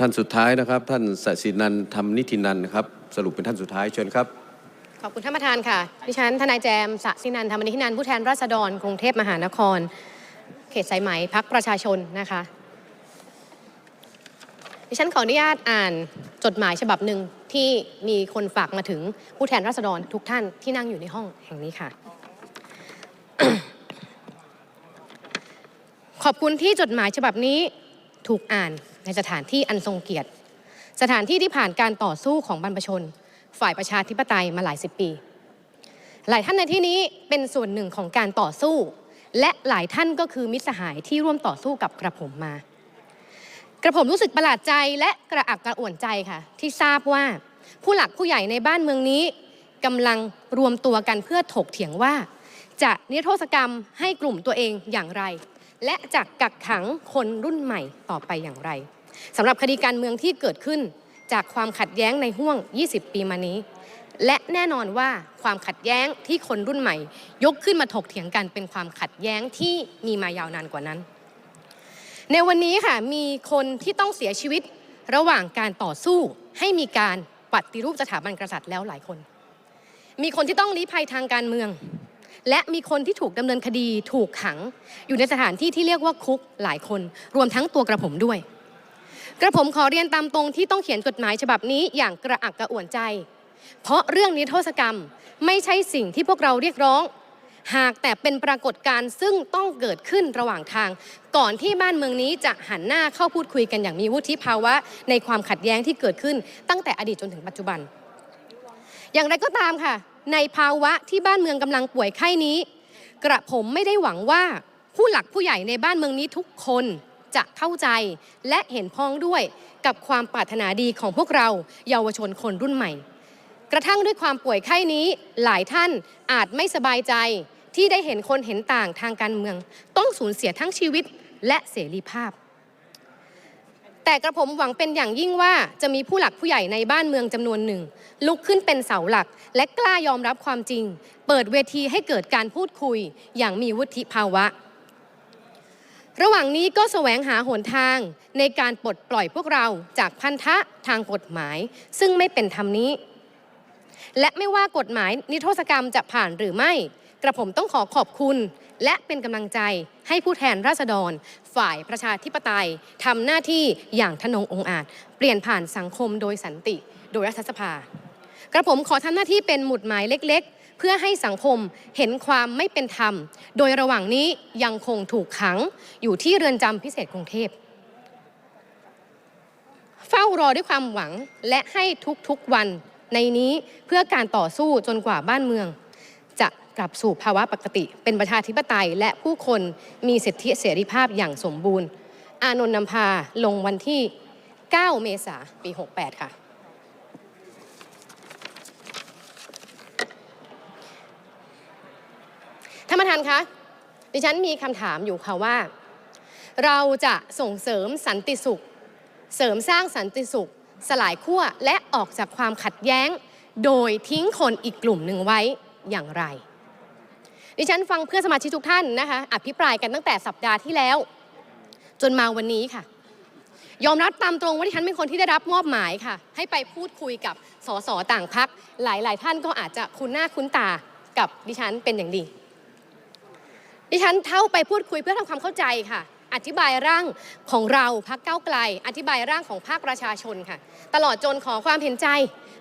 ท่านสุดท้ายนะครับ ท่านสศินันท์ธรรมนิธินันครับ สรุปเป็นท่านสุดท้ายเชิญครับขอบคุณท่านประธานค่ะ ดิฉันทนายแจมสะสินันท์ธรรมนิธินันผู้แทนราษฎรกรุงเทพมหานคร เขตสายไหมพักประชาชนนะคะ ดิฉันขออนุญาตอ่านจดหมายฉบับหนึ่ง ที่มีคนฝากมาถึงผู้แทนราษฎรทุกท่านที่นั่งอยู่ในห้องแห่งนี้ค่ะ ขอบคุณที่จดหมายฉบับนี้ถูกอ่านในสถานที่อันทรงเกียรติ สถานที่ที่ผ่านการต่อสู้ของบรรพชน ฝ่ายประชาธิปไตยมาหลายสิบปี หลายท่านในที่นี้เป็นส่วนหนึ่งของการต่อสู้ และหลายท่านก็คือมิตรสหายที่ร่วมต่อสู้กับกระผมมา ระผมรู้สึกประหลาดใจและกระอักกระอ่วนใจค่ะ ที่ทราบว่าผู้หลักผู้ใหญ่ในบ้านเมืองนี้กำลังรวมตัวกันเพื่อถกเถียงว่า จะนิรโทษกรรมให้กลุ่มตัวเองอย่างไร และจะกักขังคนรุ่นใหม่ต่อไปอย่างไรสำหรับคดีการเมืองที่เกิดขึ้นจากความขัดแย้งในห่วง 20 ปีมานี้ และแน่นอนว่าความขัดแย้งที่คนรุ่นใหม่ ยกขึ้นมาถกเถียงกันเป็นความขัดแย้งที่มีมายาวนานกว่านั้น ในวันนี้ค่ะมีคนที่ต้องเสียชีวิตระหว่างการต่อสู้ให้มีการปฏิรูปสถาบันกษัตริย์แล้วหลายคน มีคนที่ต้องลี้ภัยทางการเมือง และมีคนที่ถูกดำเนินคดีถูกขัง อยู่ในสถานที่ที่เรียกว่าคุกหลายคน รวมทั้งตัวกระผมด้วย กระผมขอเรียนตามตรงที่ต้องเขียนจดหมายฉบับนี้อย่างกระอักกระอ่วนใจ เพราะเรื่องนิรโทษกรรมไม่ใช่สิ่งที่พวกเราเรียกร้อง หากแต่เป็นปรากฏการณ์ซึ่งต้องเกิดขึ้นระหว่างทาง ก่อนที่บ้านเมืองนี้จะหันหน้าเข้าพูดคุยกันอย่างมีวุฒิภาวะ ในความขัดแย้งที่เกิดขึ้น ตั้งแต่อดีตจนถึงปัจจุบัน อย่างไรก็ตามค่ะ ในภาวะที่บ้านเมืองกำลังป่วยไข้นี้ กระผมไม่ได้หวังว่าผู้หลักผู้ใหญ่ในบ้านเมืองนี้ทุกคนจะเข้าใจและเห็นพ้องด้วยกับความปรารถนาดีของพวกเราเยาวชนคนรุ่นใหม่ กระทั่งด้วยความป่วยไข้นี้หลายท่านอาจไม่สบายใจ ที่ได้เห็นคนเห็นต่างทางการเมือง ต้องสูญเสียทั้งชีวิตและเสรีภาพ แต่กระผมหวังเป็นอย่างยิ่งว่าจะมีผู้หลักผู้ใหญ่ในบ้านเมืองจำนวนหนึ่ง ลุกขึ้นเป็นเสาหลัก และกล้ายอมรับความจริง เปิดเวทีให้เกิดการพูดคุย อย่างมีวุฒิภาวะ ระหว่างนี้ก็แสวงหาหนทางในการปลดปล่อยพวกเราจากพันธะทางกฎหมาย ซึ่งไม่เป็นธรรมนี้และไม่ว่ากฎหมายนิรโทษกรรมจะผ่านหรือไม่ ระผมต้องขอขอบคุณ และเป็นกำลังใจให้ผู้แทนราษฎร ฝ่ายประชาธิปไตยทำหน้าที่อย่างทนงองอาจ เปลี่ยนผ่านสังคมโดยสันติ โดยรัฐสภา กระผมขอทำหน้าที่เป็นหมุดหมายเล็กๆเพื่อให้สังคมเห็นความไม่เป็นธรรม โดยระหว่างนี้ยังคงถูกขังอยู่ที่เรือนจำพิเศษกรุงเทพ เฝ้ารอด้วยความหวังและให้ทุกๆวันในนี้เพื่อการต่อสู้จนกว่าบ้านเมือง กลับสู่ภาวะปกติ เป็นประชาธิปไตย และผู้คนมีสิทธิเสรีภาพอย่างสมบูรณ์ อานนท์นำพาลงวันที่ 9 เมษาปี 68 ค่ะ ท่านประธานคะดิฉันมีคำถามอยู่ค่ะว่า เราจะส่งเสริมสันติสุข เสริมสร้างสันติสุข สลายขั้วและออกจากความขัดแย้ง โดยทิ้งคนอีกกลุ่มหนึ่งไว้อย่างไร ดิฉันฟังเพื่อนสมาชิกทุกท่านนะคะอภิปรายกันตั้งแต่สัปดาห์ที่แล้ว จนมาวันนี้ค่ะ ยอมรับตามตรงว่าดิฉันเป็นคนที่ได้รับมอบหมายค่ะ ให้ไปพูดคุยกับสสต่างพักหลาย ๆ ท่านก็อาจจะคุ้นหน้าคุ้นตากับดิฉันเป็นอย่างดี ดิฉันเท่าไปพูดคุยเพื่อทำความเข้าใจค่ะ อธิบายร่างของเราพักเก้าไกล อธิบายร่างของภาคประชาชนค่ะ ตลอดจนขอความเห็นใจ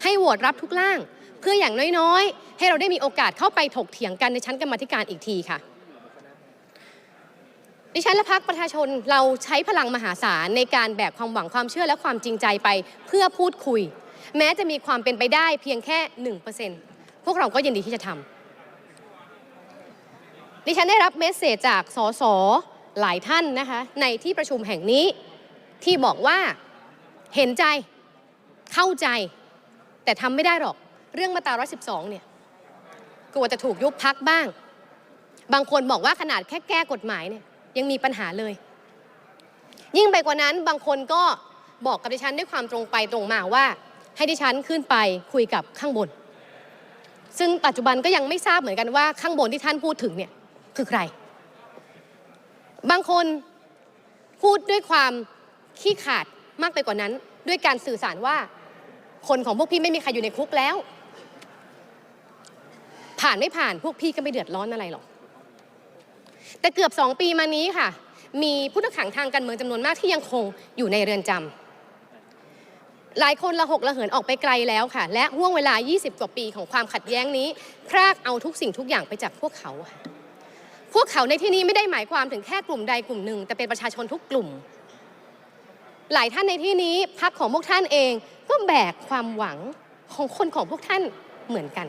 ให้โหวตรับทุกร่าง เพื่ออย่างน้อยๆ ให้เราได้มีโอกาสเข้าไปถกเถียงกันในชั้นกรรมธิการอีกทีค่ะดิฉันและพักประชาชนเราใช้พลังมหาศาลในการแบกความหวังความเชื่อและความจริงใจไปเพื่อพูดคุย แม้จะมีความเป็นไปได้เพียงแค่หนึ่งเปอร์เซ็นต์พวกเราก็ยินดีที่จะทำดิฉันได้รับเมสเซจจากสสหลายท่านนะคะในที่ประชุมแห่งนี้ที่บอกว่าเห็นใจเข้าใจ แต่ทำไม่ได้หรอก เรื่องมาตรา 112 เนี่ยกลัวจะถูกยุบพักบ้าง บางคนบอกว่าขนาดแค่แก้กฎหมายเนี่ยยังมีปัญหาเลย ยิ่งไปกว่านั้นบางคนก็บอกกับดิฉันด้วยความตรงไปตรงมาว่า ให้ดิฉันขึ้นไปคุยกับข้างบน ซึ่งปัจจุบันก็ยังไม่ทราบเหมือนกันว่าข้างบนที่ท่านพูดถึงเนี่ยคือใคร บางคนพูดด้วยความขี้ขาดมากไปกว่านั้น ด้วยการสื่อสารว่า คนของพวกพี่ไม่มีใครอยู่ในคุกแล้ว ผ่านไม่ผ่านพวกพี่ก็ไม่เดือดร้อนอะไรหรอก แต่เกือบสองปีมานี้ค่ะ มีผู้ต้องขังทางการเมืองจำนวนมากที่ยังคงอยู่ในเรือนจำหลายคนละหกละเหินออกไปไกลแล้วค่ะ และห่วงเวลา 20 กว่าปีของความขัดแย้งนี้ พรากเอาทุกสิ่งทุกอย่างไปจากพวกเขาค่ะพวกเขาในที่นี้ไม่ได้หมายความถึงแค่กลุ่มใดกลุ่มหนึ่ง แต่เป็นประชาชนทุกกลุ่ม หลายท่านในที่นี้พักของพวกท่านเองก็แบกความหวังของคนของพวกท่านเหมือนกัน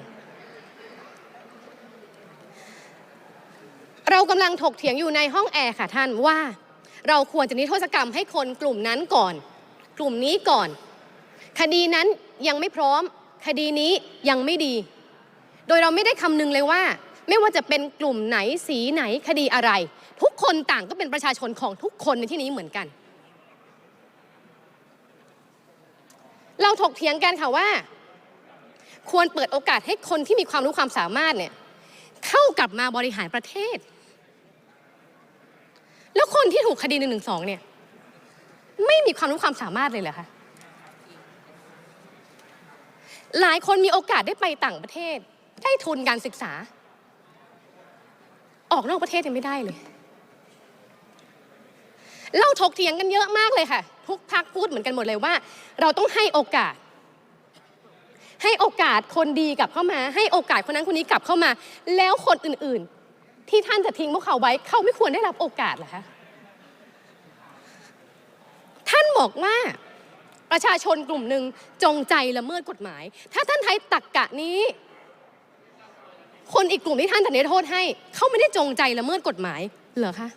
เรากำลังถกเถียงอยู่ในห้องแอร์ค่ะท่านว่า เราควรจะนิรโทษกรรมให้คนกลุ่มนั้นก่อน กลุ่มนี้ก่อน คดีนั้นยังไม่พร้อม คดีนี้ยังไม่ดี โดยเราไม่ได้คำนึงเลยว่า ไม่ว่าจะเป็นกลุ่มไหนสีไหนคดีอะไร ทุกคนต่างก็เป็นประชาชนของทุกคนในที่นี้เหมือนกัน เราถกเถียงกันค่ะว่า ควรเปิดโอกาสให้คนที่มีความรู้ความสามารถเนี่ยเข้ากลับมาบริหารประเทศ แล้วคนที่ถูกคดีหนึ่งหนึ่งสองเนี่ย ไม่มีความรู้ความสามารถเลยเหรอคะหลายคนมีโอกาสได้ไปต่างประเทศ ได้ทุนการศึกษา ออกนอกประเทศยังไม่ได้เลยเราถกเถียงกันเยอะมากเลยค่ะ ทุกพักพูดเหมือนกันหมดเลยว่า เราต้องให้โอกาส ให้โอกาสคนดีกลับเข้ามา ให้โอกาสคนนั้นคนนี้กลับเข้ามา แล้วคนอื่น ที่ท่านจะทิ้งพวกเขาไว้ เขาไม่ควรได้รับโอกาสเหรอคะ ท่านบอกว่าประชาชนกลุ่มหนึ่งจงใจละเมิดกฎหมาย ถ้าท่านใช้ตักกะนี้ คนอีกกลุ่มที่ท่านจะนิรโทษให้ เขาไม่ได้จงใจละเมิดกฎหมายเหรอคะ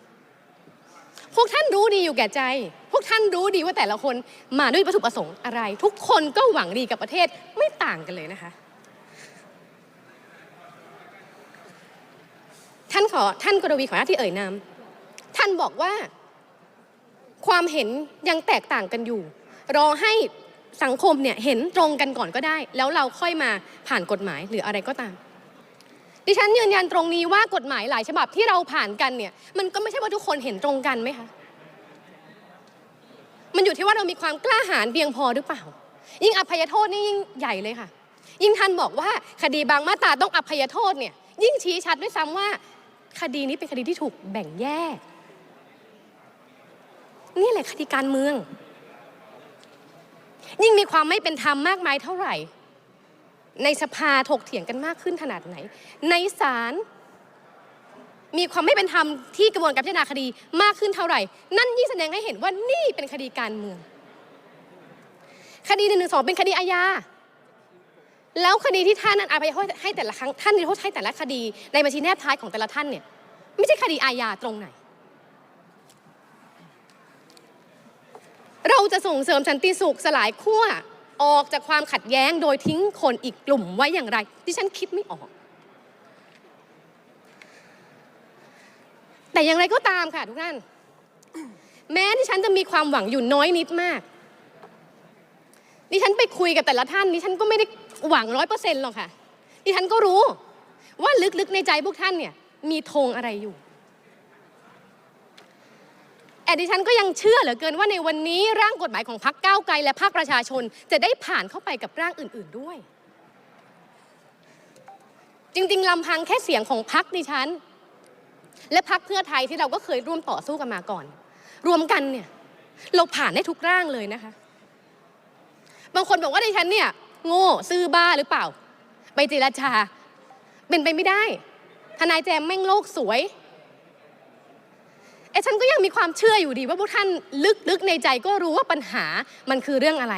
พวกท่านรู้ดีอยู่แก่ใจ พวกท่านรู้ดีว่าแต่ละคนมาด้วยวัตถุประสงค์อะไร ทุกคนก็หวังดีกับประเทศไม่ต่างกันเลยนะคะ ท่านขอท่านกรวีขอหน้าที่เอ่ยนามท่านบอกว่าความเห็นยังแตกต่างกันอยู่ รอให้สังคมเนี่ยเห็นตรงกันก่อนก็ได้ แล้วเราค่อยมาผ่านกฎหมายหรืออะไรก็ตาม ดิฉันยืนยันตรงนี้ว่ากฎหมายหลายฉบับที่เราผ่านกันเนี่ย มันก็ไม่ใช่ว่าทุกคนเห็นตรงกันไหมคะมันอยู่ที่ว่าเรามีความกล้าหาญเพียงพอหรือเปล่า ยิ่งอภัยโทษนี่ยิ่งใหญ่เลยค่ะ ยิ่งท่านบอกว่าคดีบางมาตราต้องอภัยโทษเนี่ยยิ่งชี้ชัดด้วยซ้ำว่า คดีนี้เป็นคดีที่ถูกแบ่งแยก นี่แหละคดีการเมือง ยิ่งมีความไม่เป็นธรรมมากมายเท่าไหร่ ในสภาถกเถียงกันมากขึ้นขนาดไหน ในศาลมีความไม่เป็นธรรมที่กระบวนการพิจารณาคดีมากขึ้นเท่าไหร่ นั่นยิ่งแสดงให้เห็นว่านี่เป็นคดีการเมือง คดีหนึ่งหนึ่งสองเป็นคดีอาญา แล้วคดีที่ท่านนั้นอภัยโทษให้แต่ละครั้งท่านนิรโทษให้แต่ละคดี ในบัญชีแนบท้ายของแต่ละท่านเนี่ยไม่ใช่คดีอาญาตรงไหน เราจะส่งเสริมสันติสุขสลายขั้วออกจากความขัดแย้งโดยทิ้งคนอีกกลุ่มไว้อย่างไรที่ฉันคิดไม่ออก แต่อย่างไรก็ตามค่ะทุกท่าน แม้ที่ฉันจะมีความหวังอยู่น้อยนิดมากดิฉันไปคุยกับแต่ละท่านดิฉันก็ไม่ได้ หวังร้อยเปอร์เซ็นต์หรอกค่ะ ดิฉันก็รู้ว่าลึกๆในใจพวกท่านเนี่ยมีธงอะไรอยู่แต่ดิฉันก็ยังเชื่อเหลือเกินว่าในวันนี้ร่างกฎหมายของพรรคก้าวไกลและภาคประชาชน จะได้ผ่านเข้าไปกับร่างอื่น ๆด้วย จริง ๆลำพังแค่เสียงของพรรคดิฉัน และพรรคเพื่อไทยที่เราก็เคยร่วมต่อสู้กันมาก่อน รวมกันเนี่ย เราผ่านได้ทุกร่างเลยนะคะ บางคนบอกว่าดิฉันเนี่ย โง่ซื่อบ้าหรือเปล่า ไปเจรจา เป็นไปไม่ได้ ทนายแจมแม่งโลกสวยไอ้ฉันก็ยังมีความเชื่ออยู่ดีว่าพวกท่านลึกๆในใจก็รู้ว่าปัญหามันคือเรื่องอะไร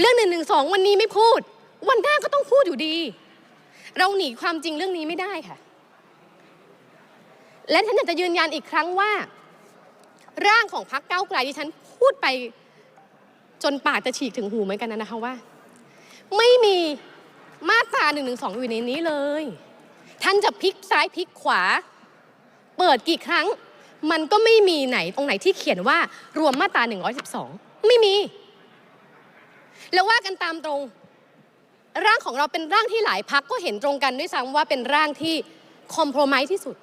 เรื่องหนึ่งหนึ่งสองวันนี้ไม่พูด วันหน้าก็ต้องพูดอยู่ดี เราหนีความจริงเรื่องนี้ไม่ได้ค่ะ และฉันอยากจะยืนยันอีกครั้งว่า ร่างของพรรคก้าไกลที่ฉันพูดไป จนปากจะฉีกถึงหูเหมือนกันนะคะว่า ไม่มีมาตราหนึ่งหนึ่งสองอยู่ในนี้เลย ท่านจะพลิกซ้ายพลิกขวา เปิดกี่ครั้ง มันก็ไม่มีไหนตรงไหนที่เขียนว่ารวมมาตรา112ไม่มี แล้วว่ากันตามตรง ร่างของเราเป็นร่างที่หลายพักก็เห็นตรงกันด้วยซ้ำว่าเป็นร่างที่คอม p r o m i s e ที่สุด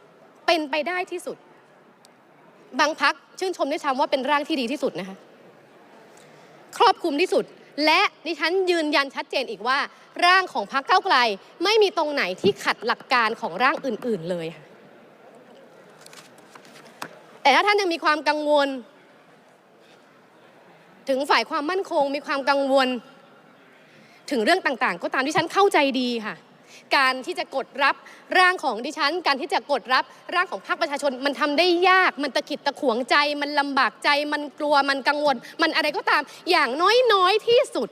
เป็นไปได้ที่สุด บางพักชื่นชมด้วยซ้ำว่าเป็นร่างที่ดีที่สุดนะคะ ครอบคลุมที่สุด และดิฉันยืนยันชัดเจนอีกว่า ร่างของพรรคเก้าไกล ไม่มีตรงไหนที่ขัดหลักการของร่างอื่น ๆ เลยแต่ถ้าท่านยังมีความกังวล ถึงฝ่ายความมั่นคงมีความกังวล ถึงเรื่องต่างๆ ก็ตามที่ฉันเข้าใจดีค่ะ การที่จะกดรับร่างของดิฉัน การที่จะกดรับร่างของพรรคประชาชน มันทำได้ยากมันตะขิดตะขวงใจ มันลำบากใจ มันกลัวมันกังวล มันอะไรก็ตามอย่างน้อยๆที่สุด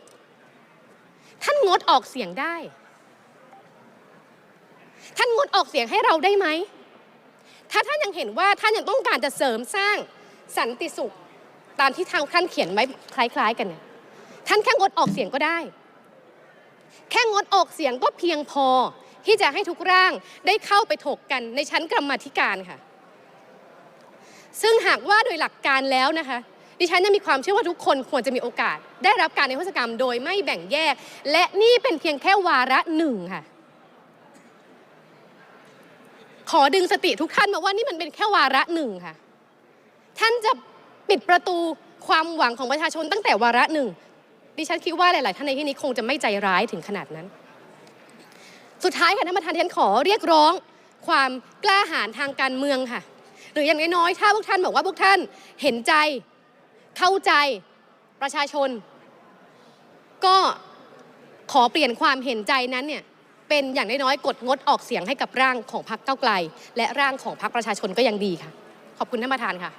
ท่านงดออกเสียงได้ ท่านงดออกเสียงให้เราได้ไหมถ้าท่านยังเห็นว่าท่านยังต้องการจะเสริมสร้างสันติสุข ตามที่ทางท่านเขียนไว้คล้าย ๆ กันเนี่ยท่านแค่งดออกเสียงก็ได้ แค่งดออกเสียงก็เพียงพอ ที่จะให้ทุกร่างได้เข้าไปถกกันในชั้นกรรมธิการค่ะ ซึ่งหากว่าโดยหลักการแล้วนะคะ ดิฉันยังมีความเชื่อว่าทุกคนควรจะมีโอกาส ได้รับการในเทศกรรมโดยไม่แบ่งแยก และนี่เป็นเพียงแค่วาระหนึ่งค่ะ ขอดึงสติทุกท่านมาว่านี่มันเป็นแค่วาระหนึ่งค่ะ ท่านจะปิดประตูความหวังของประชาชนตั้งแต่วาระหนึ่ง ดิฉันคิดว่าหลาย ๆ ท่านในที่นี้คงจะไม่ใจร้ายถึงขนาดนั้น สุดท้ายค่ะท่านประธานดิฉันขอเรียกร้องความกล้าหาญทางการเมืองค่ะ หรืออย่างน้อย ๆ ถ้าพวกท่านบอกว่าพวกท่านเห็นใจเข้าใจประชาชน ก็ขอเปลี่ยนความเห็นใจนั้นเนี่ยเป็นอย่างน้อยๆกดงดออกเสียงให้กับร่างของพรรคเก้าไกล และร่างของพรรคประชาชนก็ยังดีค่ะ ขอบคุณท่านประธานค่ะ